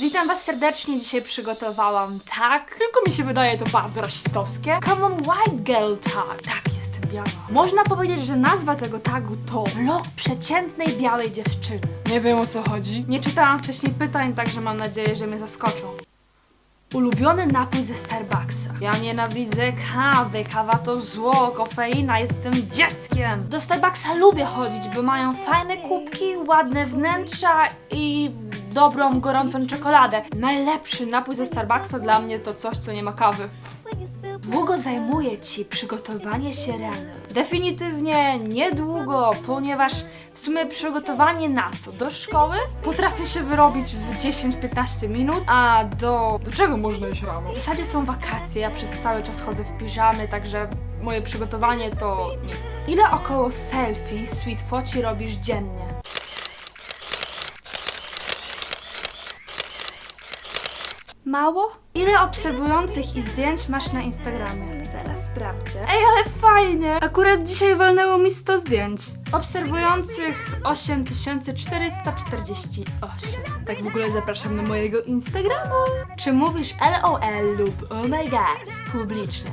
Witam Was serdecznie. Dzisiaj przygotowałam tak. Tylko mi się wydaje to bardzo rasistowskie. Common White Girl Tag. Tak, jestem biała. Można powiedzieć, że nazwa tego tagu to vlog przeciętnej białej dziewczyny. Nie wiem o co chodzi. Nie czytałam wcześniej pytań, także mam nadzieję, że mnie zaskoczą. Ulubiony napój ze Starbucksa. Ja nienawidzę kawy, kawa to zło, kofeina, jestem dzieckiem. Do Starbucksa lubię chodzić, bo mają fajne kubki, ładne wnętrza i dobrą, gorącą czekoladę. Najlepszy napój ze Starbucksa dla mnie to coś, co nie ma kawy. Długo zajmuje Ci przygotowanie się rano? Definitywnie niedługo, ponieważ w sumie przygotowanie na co? Do szkoły? Potrafię się wyrobić w 10-15 minut, a do... Do czego można iść rano? W zasadzie są wakacje, ja przez cały czas chodzę w piżamy, także moje przygotowanie to nic. Ile około selfie sweet foci robisz dziennie? Mało? Ile obserwujących i zdjęć masz na Instagramie? Zaraz sprawdzę. Ej, ale fajnie! Akurat dzisiaj walnęło mi 100 zdjęć. Obserwujących 8448. Tak w ogóle zapraszam na mojego Instagrama. Czy mówisz LOL lub Oh my god publicznie?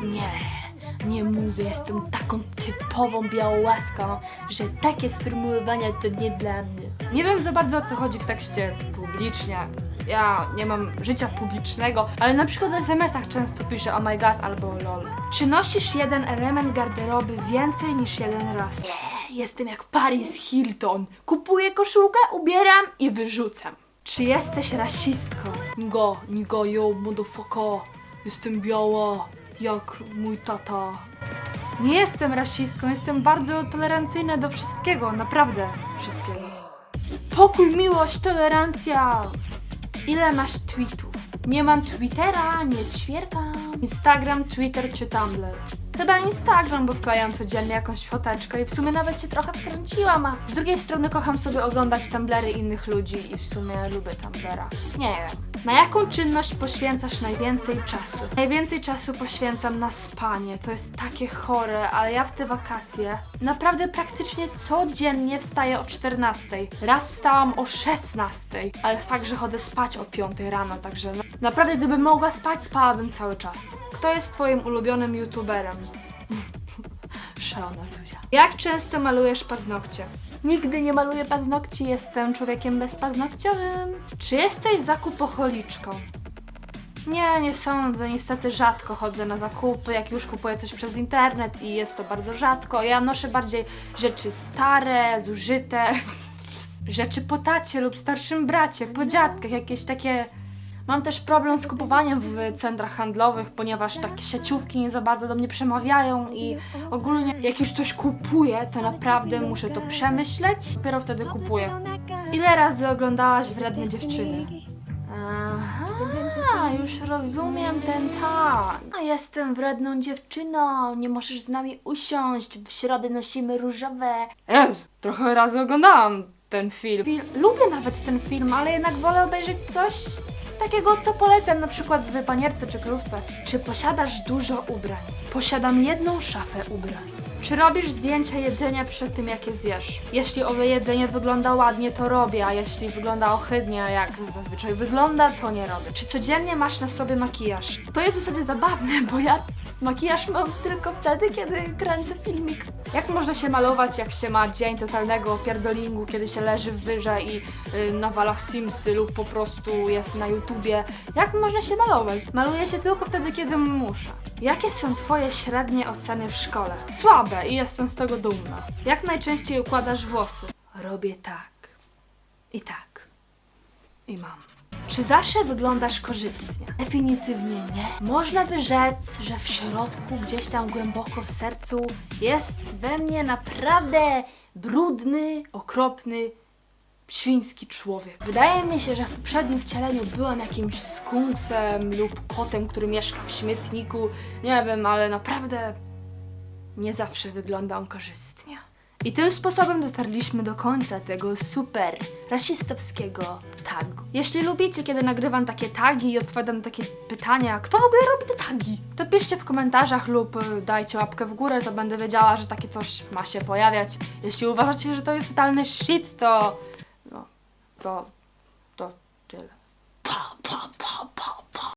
Nie. Nie mówię, jestem taką typową białowłaską, że takie sformułowania to nie dla mnie. Nie wiem za bardzo o co chodzi w tekście publicznie. Ja nie mam życia publicznego, ale na przykład w SMS-ach często piszę oh my god albo lol. Czy nosisz jeden element garderoby więcej niż jeden raz? Nie, jestem jak Paris Hilton. Kupuję koszulkę, ubieram i wyrzucam. Czy jesteś rasistką? Nigo, nigo, yo, motherfucker. Jestem biała, jak mój tata. Nie jestem rasistką, jestem bardzo tolerancyjna do wszystkiego, naprawdę wszystkiego. Pokój, miłość, tolerancja. Ile masz tweetów? Nie mam Twittera, nie ćwierkam. Instagram, Twitter czy Tumblr? Chyba Instagram, bo wklejam codziennie jakąś foteczkę i w sumie nawet się trochę wkręciłam, a z drugiej strony kocham sobie oglądać Tumblery innych ludzi i w sumie lubię Tumblera. Nie wiem. Na jaką czynność poświęcasz najwięcej czasu? Najwięcej czasu poświęcam na spanie. To jest takie chore, ale ja w te wakacje naprawdę praktycznie codziennie wstaję o 14. Raz wstałam o 16, ale fakt, że chodzę spać o 5 rano, także no, naprawdę gdybym mogła spać, spałabym cały czas. Kto jest twoim ulubionym youtuberem? Szalona Zuzia. Jak często malujesz paznokcie? Nigdy nie maluję paznokci, jestem człowiekiem bezpaznokciowym. Czy jesteś zakupocholiczką? Nie, nie sądzę. Niestety rzadko chodzę na zakupy. Jak już kupuję coś przez internet i jest to bardzo rzadko. Ja noszę bardziej rzeczy stare, zużyte, rzeczy po tacie lub starszym bracie, po dziadkach, jakieś takie. Mam też problem z kupowaniem w centrach handlowych, ponieważ takie sieciówki nie za bardzo do mnie przemawiają i ogólnie jak już coś kupuję, to naprawdę muszę to przemyśleć. Dopiero wtedy kupuję. Ile razy oglądałaś Wredne Dziewczyny? Aha, już rozumiem ten tak. A jestem wredną dziewczyną, nie możesz z nami usiąść, w środę nosimy różowe. Jezu, trochę razy oglądałam ten film. Fil- Lubię nawet ten film, ale jednak wolę obejrzeć coś takiego, co polecam na przykład w panierce czy krówce. Czy posiadasz dużo ubrań? Posiadam jedną szafę ubrań. Czy robisz zdjęcia jedzenia przed tym, jak je zjesz? Jeśli owe jedzenie wygląda ładnie, to robię, a jeśli wygląda ohydnie, jak zazwyczaj wygląda, to nie robię. Czy codziennie masz na sobie makijaż? To jest w zasadzie zabawne, bo ja makijaż mam tylko wtedy, kiedy kręcę filmik. Jak można się malować, jak się ma dzień totalnego pierdolingu, kiedy się leży w wyrze i y, nawala w Simsy lub po prostu jest na YouTubie? Jak można się malować? Maluję się tylko wtedy, kiedy muszę. Jakie są Twoje średnie oceny w szkole? Słabe i jestem z tego dumna. Jak najczęściej układasz włosy? Robię tak. I tak. I mam. Czy zawsze wyglądasz korzystnie? Definitywnie nie. Można by rzec, że w środku, gdzieś tam głęboko w sercu, jest we mnie naprawdę brudny, okropny, świński człowiek. Wydaje mi się, że w poprzednim wcieleniu byłem jakimś skunksem lub kotem, który mieszka w śmietniku. Nie wiem, ale naprawdę nie zawsze wyglądam korzystnie. I tym sposobem dotarliśmy do końca tego super rasistowskiego tagu. Jeśli lubicie, kiedy nagrywam takie tagi i odpowiadam na takie pytania, kto w ogóle robi te tagi, to piszcie w komentarzach lub y, dajcie łapkę w górę, to będę wiedziała, że takie coś ma się pojawiać. Jeśli uważacie, że to jest totalny shit, to... 到到对了。啪啪啪啪。